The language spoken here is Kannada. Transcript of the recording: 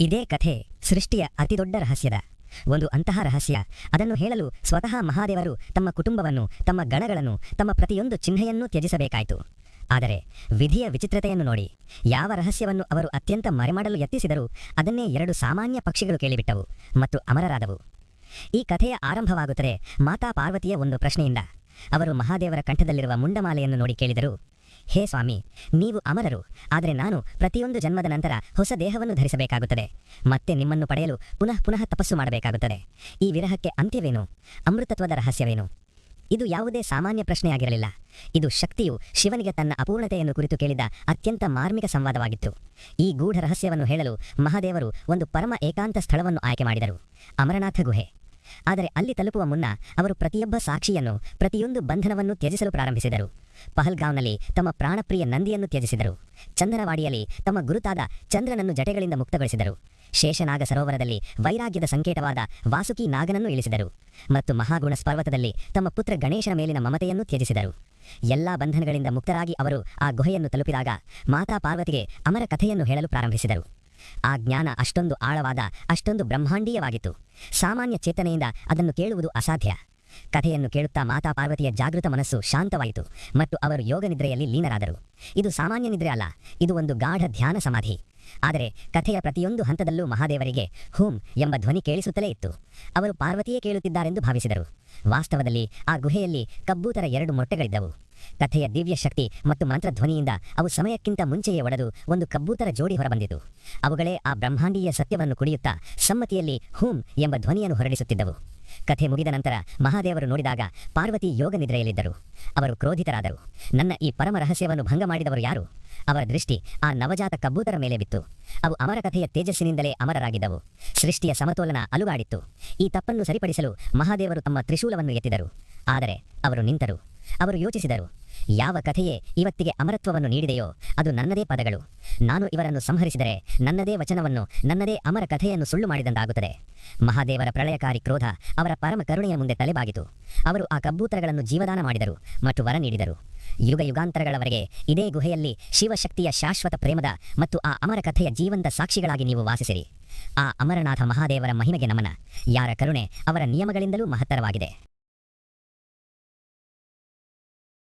ಇದೇ ಕಥೆ ಸೃಷ್ಟಿಯ ಅತಿದೊಡ್ಡ ರಹಸ್ಯದ. ಒಂದು ಅಂತಹ ರಹಸ್ಯ. ಅದನ್ನು ಹೇಳಲು ಸ್ವತಃ ಮಹಾದೇವರು ತಮ್ಮ ಕುಟುಂಬವನ್ನು, ತಮ್ಮ ಗಣಗಳನ್ನು, ತಮ್ಮ ಪ್ರತಿಯೊಂದು ಚಿಹ್ನೆಯನ್ನೂ ತ್ಯಜಿಸಬೇಕಾಯಿತು. ಆದರೆ ವಿಧಿಯ ವಿಚಿತ್ರತೆಯನ್ನು ನೋಡಿ, ಯಾವ ರಹಸ್ಯವನ್ನು ಅವರು ಅತ್ಯಂತ ಮರೆಮಾಡಲು ಯತ್ನಿಸಿದರೂ ಅದನ್ನೇ ಎರಡು ಸಾಮಾನ್ಯ ಪಕ್ಷಿಗಳು ಕೇಳಿಬಿಟ್ಟವು ಮತ್ತು ಅಮರರಾದವು. ಈ ಕಥೆಯ ಆರಂಭವಾಗುತ್ತದೆ ಮಾತಾ ಪಾರ್ವತಿಯ ಒಂದು ಪ್ರಶ್ನೆಯಿಂದ. ಅವರು ಮಹಾದೇವರ ಕಂಠದಲ್ಲಿರುವ ಮುಂಡಮಾಲೆಯನ್ನು ನೋಡಿ ಕೇಳಿದರು. ಹೇ ಸ್ವಾಮಿ, ನೀವು ಅಮರರು, ಆದರೆ ನಾನು ಪ್ರತಿಯೊಂದು ಜನ್ಮದ ನಂತರ ಹೊಸ ದೇಹವನ್ನು ಧರಿಸಬೇಕಾಗುತ್ತದೆ. ಮತ್ತೆ ನಿಮ್ಮನ್ನು ಪಡೆಯಲು ಪುನಃ ಪುನಃ ತಪಸ್ಸು ಮಾಡಬೇಕಾಗುತ್ತದೆ. ಈ ವಿರಹಕ್ಕೆ ಅಂತ್ಯವೇನು? ಅಮೃತತ್ವದ ರಹಸ್ಯವೇನು? ಇದು ಯಾವುದೇ ಸಾಮಾನ್ಯ ಪ್ರಶ್ನೆಯಾಗಿರಲಿಲ್ಲ. ಇದು ಶಕ್ತಿಯು ಶಿವನಿಗೆ ತನ್ನ ಅಪೂರ್ಣತೆಯನ್ನು ಕುರಿತು ಕೇಳಿದ ಅತ್ಯಂತ ಮಾರ್ಮಿಕ ಸಂವಾದವಾಗಿತ್ತು. ಈ ಗೂಢ ರಹಸ್ಯವನ್ನು ಹೇಳಲು ಮಹಾದೇವರು ಒಂದು ಪರಮ ಏಕಾಂತ ಸ್ಥಳವನ್ನು ಆಯ್ಕೆ ಮಾಡಿದರು. ಅಮರನಾಥ ಗುಹೆ. ಆದರೆ ಅಲ್ಲಿ ತಲುಪುವ ಮುನ್ನ ಅವರು ಪ್ರತಿಯೊಬ್ಬ ಸಾಕ್ಷಿಯನ್ನು, ಪ್ರತಿಯೊಂದು ಬಂಧನವನ್ನು ತ್ಯಜಿಸಲು ಪ್ರಾರಂಭಿಸಿದರು. ಪಹಲ್ಗಾಂವ್ನಲ್ಲಿ ತಮ್ಮ ಪ್ರಾಣಪ್ರಿಯ ನಂದಿಯನ್ನು ತ್ಯಜಿಸಿದರು. ಚಂದನವಾಡಿಯಲ್ಲಿ ತಮ್ಮ ಗುರುತಾದ ಚಂದ್ರನನ್ನು ಜಟೆಗಳಿಂದ ಮುಕ್ತಗೊಳಿಸಿದರು. ಶೇಷನಾಗ ಸರೋವರದಲ್ಲಿ ವೈರಾಗ್ಯದ ಸಂಕೇತವಾದ ವಾಸುಕಿ ನಾಗನನ್ನು ಇಳಿಸಿದರು ಮತ್ತು ಮಹಾಗುಣ ಪರ್ವತದಲ್ಲಿ ತಮ್ಮ ಪುತ್ರ ಗಣೇಶನ ಮೇಲಿನ ಮಮತೆಯನ್ನು ತ್ಯಜಿಸಿದರು. ಎಲ್ಲಾ ಬಂಧನಗಳಿಂದ ಮುಕ್ತರಾಗಿ ಅವರು ಆ ಗುಹೆಯನ್ನು ತಲುಪಿದಾಗ ಮಾತಾ ಪಾರ್ವತಿಗೆ ಅಮರ ಕಥೆಯನ್ನು ಹೇಳಲು ಪ್ರಾರಂಭಿಸಿದರು. ಆ ಜ್ಞಾನ ಅಷ್ಟೊಂದು ಆಳವಾದ, ಅಷ್ಟೊಂದು ಬ್ರಹ್ಮಾಂಡೀಯವಾಗಿತ್ತು. ಸಾಮಾನ್ಯ ಚೇತನೆಯಿಂದ ಅದನ್ನು ಕೇಳುವುದು ಅಸಾಧ್ಯ. ಕಥೆಯನ್ನು ಕೇಳುತ್ತಾ ಮಾತಾ ಪಾರ್ವತಿಯ ಜಾಗೃತ ಮನಸ್ಸು ಶಾಂತವಾಯಿತು ಮತ್ತು ಅವರು ಯೋಗ ನಿದ್ರೆಯಲ್ಲಿ ಲೀನರಾದರು. ಇದು ಸಾಮಾನ್ಯ ನಿದ್ರೆ ಅಲ್ಲ, ಇದು ಒಂದು ಗಾಢ ಧ್ಯಾನ ಸಮಾಧಿ. ಆದರೆ ಕಥೆಯ ಪ್ರತಿಯೊಂದು ಹಂತದಲ್ಲೂ ಮಹಾದೇವರಿಗೆ ಹೂಂ ಎಂಬ ಧ್ವನಿ ಕೇಳಿಸುತ್ತಲೇ ಇತ್ತು. ಅವರು ಪಾರ್ವತಿಯೇ ಕೇಳುತ್ತಿದ್ದಾರೆಂದು ಭಾವಿಸಿದರು. ವಾಸ್ತವದಲ್ಲಿ ಆ ಗುಹೆಯಲ್ಲಿ ಕಬ್ಬೂತರ ಎರಡು ಮೊಟ್ಟೆಗಳಿದ್ದವು. ಕಥೆಯ ದಿವ್ಯ ಶಕ್ತಿ ಮತ್ತು ಮಂತ್ರಧ್ವನಿಯಿಂದ ಅವು ಸಮಯಕ್ಕಿಂತ ಮುಂಚೆಯೇ ಒಡೆದು ಒಂದು ಕಬ್ಬೂತರ ಜೋಡಿ ಹೊರಬಂದಿತು. ಅವುಗಳೇ ಆ ಬ್ರಹ್ಮಾಂಡೀಯ ಸತ್ಯವನ್ನು ಕುಡಿಯುತ್ತಾ ಸಮ್ಮತಿಯಲ್ಲಿ ಹೂಂ ಎಂಬ ಧ್ವನಿಯನ್ನು ಹೊರಡಿಸುತ್ತಿದ್ದವು. ಕಥೆ ಮುಗಿದ ನಂತರ ಮಹಾದೇವರು ನೋಡಿದಾಗ ಪಾರ್ವತಿ ಯೋಗ ನಿದ್ರೆಯಲ್ಲಿದ್ದರು. ಅವರು ಕ್ರೋಧಿತರಾದರು. ನನ್ನ ಈ ಪರಮ ರಹಸ್ಯವನ್ನು ಭಂಗ ಮಾಡಿದವರು ಯಾರು? ಅವರ ದೃಷ್ಟಿ ಆ ನವಜಾತ ಕಬ್ಬೂತರ ಮೇಲೆ ಬಿತ್ತು. ಅವು ಅಮರ ಕಥೆಯ ತೇಜಸ್ಸಿನಿಂದಲೇ ಅಮರರಾಗಿದ್ದವು. ಸೃಷ್ಟಿಯ ಸಮತೋಲನ ಅಲುಗಾಡಿತ್ತು. ಈ ತಪ್ಪನ್ನು ಸರಿಪಡಿಸಲು ಮಹಾದೇವರು ತಮ್ಮ ತ್ರಿಶೂಲವನ್ನು ಎತ್ತಿದರು. ಆದರೆ ಅವರು ನಿಂತರು. ಅವರು ಯೋಚಿಸಿದರು, ಯಾವ ಕಥೆಯೇ ಇವತ್ತಿಗೆ ಅಮರತ್ವವನ್ನು ನೀಡಿದೆಯೋ ಅದು ನನ್ನದೇ ಪದಗಳು. ನಾನು ಇವರನ್ನು ಸಂಹರಿಸಿದರೆ ನನ್ನದೇ ವಚನವನ್ನು, ನನ್ನದೇ ಅಮರ ಕಥೆಯನ್ನು ಸುಳ್ಳು ಮಾಡಿದಂತಾಗುತ್ತದೆ. ಮಹಾದೇವರ ಪ್ರಳಯಕಾರಿ ಕ್ರೋಧ ಅವರ ಪರಮ ಕರುಣೆಯ ಮುಂದೆ ತಲೆಬಾಗಿತು. ಅವರು ಆ ಕಬ್ಬೂತರಗಳನ್ನು ಜೀವದಾನ ಮಾಡಿದರು ಮತ್ತು ವರ ನೀಡಿದರು. ಯುಗ ಯುಗಾಂತರಗಳವರೆಗೆ ಇದೇ ಗುಹೆಯಲ್ಲಿ ಶಿವಶಕ್ತಿಯ ಶಾಶ್ವತ ಪ್ರೇಮದ ಮತ್ತು ಆ ಅಮರ ಕಥೆಯ ಜೀವಂತ ಸಾಕ್ಷಿಗಳಾಗಿ ನೀವು ವಾಸಿಸಿರಿ. ಆ ಅಮರನಾಥ ಮಹಾದೇವರ ಮಹಿಮೆಗೆ ನಮನ. ಯಾರ ಕರುಣೆ ಅವರ ನಿಯಮಗಳಿಂದಲೂ ಮಹತ್ತರವಾಗಿದೆ.